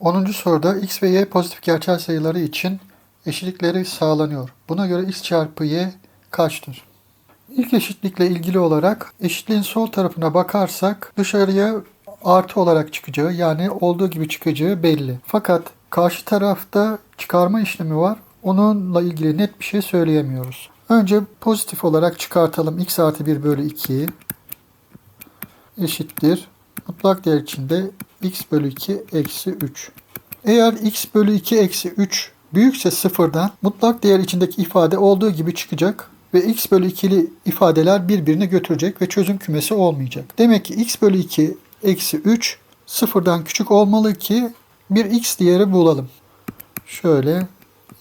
10. soruda x ve y pozitif gerçel sayıları için eşitlikleri sağlanıyor. Buna göre x çarpı y kaçtır? İlk eşitlikle ilgili olarak eşitliğin sol tarafına bakarsak dışarıya artı olarak çıkacağı yani olduğu gibi çıkacağı belli. Fakat karşı tarafta çıkarma işlemi var. Onunla ilgili net bir şey söyleyemiyoruz. Önce pozitif olarak çıkartalım. x artı 1 bölü 2 eşittir. Mutlak değer içinde x bölü 2 eksi 3. Eğer x bölü 2 eksi 3 büyükse sıfırdan mutlak değer içindeki ifade olduğu gibi çıkacak ve x bölü 2'li ifadeler birbirini götürecek ve çözüm kümesi olmayacak. Demek ki x bölü 2 eksi 3 sıfırdan küçük olmalı ki bir x değeri bulalım. Şöyle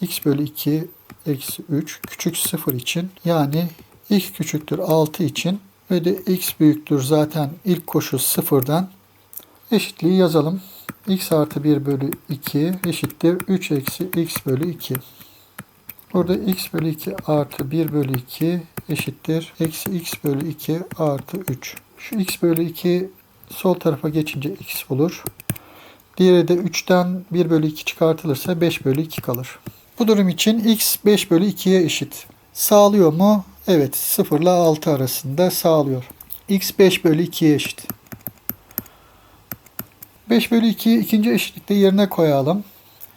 x bölü 2 eksi 3 küçük sıfır için yani x küçüktür 6 için ve de x büyüktür zaten ilk koşu sıfırdan eşitliği yazalım. x artı 1 bölü 2 eşittir 3 eksi x bölü 2. Burada x bölü 2 artı 1 bölü 2 eşittir. Eksi x bölü 2 artı 3. Şu x bölü 2 sol tarafa geçince x olur. Diğeri de 3'ten 1 bölü 2 çıkartılırsa 5 bölü 2 kalır. Bu durum için x 5 bölü 2'ye eşit. Sağlıyor mu? Evet 0 ile 6 arasında sağlıyor. x 5 bölü 2'ye eşit. 5 bölü 2'yi ikinci eşitlikte yerine koyalım.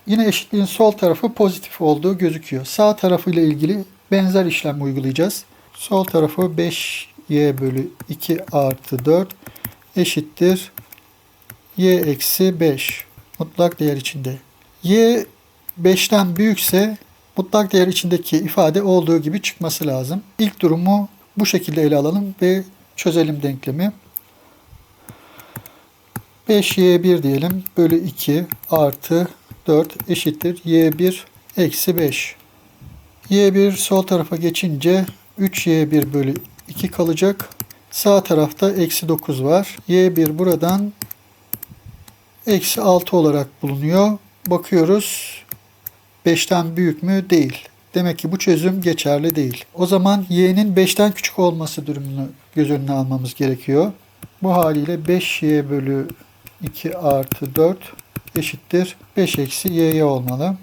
Yine eşitliğin sol tarafı pozitif olduğu gözüküyor. Sağ tarafıyla ilgili benzer işlem uygulayacağız. Sol tarafı 5y bölü 2 artı 4 eşittir y eksi 5 mutlak değer içinde. y 5'ten büyükse mutlak değer içindeki ifade olduğu gibi çıkması lazım. İlk durumu bu şekilde ele alalım ve çözelim denklemi. 5y1 diyelim bölü 2 artı 4 eşittir y1 eksi 5. y1 sol tarafa geçince 3y1 bölü 2 kalacak. Sağ tarafta eksi 9 var. y1 buradan eksi 6 olarak bulunuyor. Bakıyoruz 5'ten büyük mü? Değil. Demek ki bu çözüm geçerli değil. O zaman y'nin 5'ten küçük olması durumunu göz önüne almamız gerekiyor. Bu haliyle 5y bölü 2 artı 4 eşittir 5 eksi y'ye olmalı.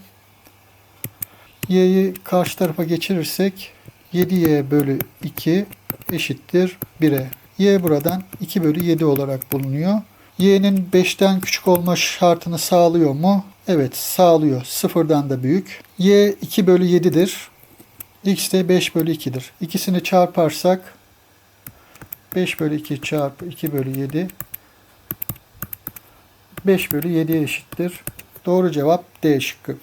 y'yi karşı tarafa geçirirsek 7y bölü 2 eşittir 1'e. y buradan 2 bölü 7 olarak bulunuyor. y'nin 5'ten küçük olma şartını sağlıyor mu? Evet sağlıyor. Sıfırdan da büyük. y 2 bölü 7'dir. x de 5 bölü 2'dir. İkisini çarparsak 5 bölü 2 çarpı 2 bölü 7 5 bölü 7'ye eşittir. Doğru cevap D şıkkı.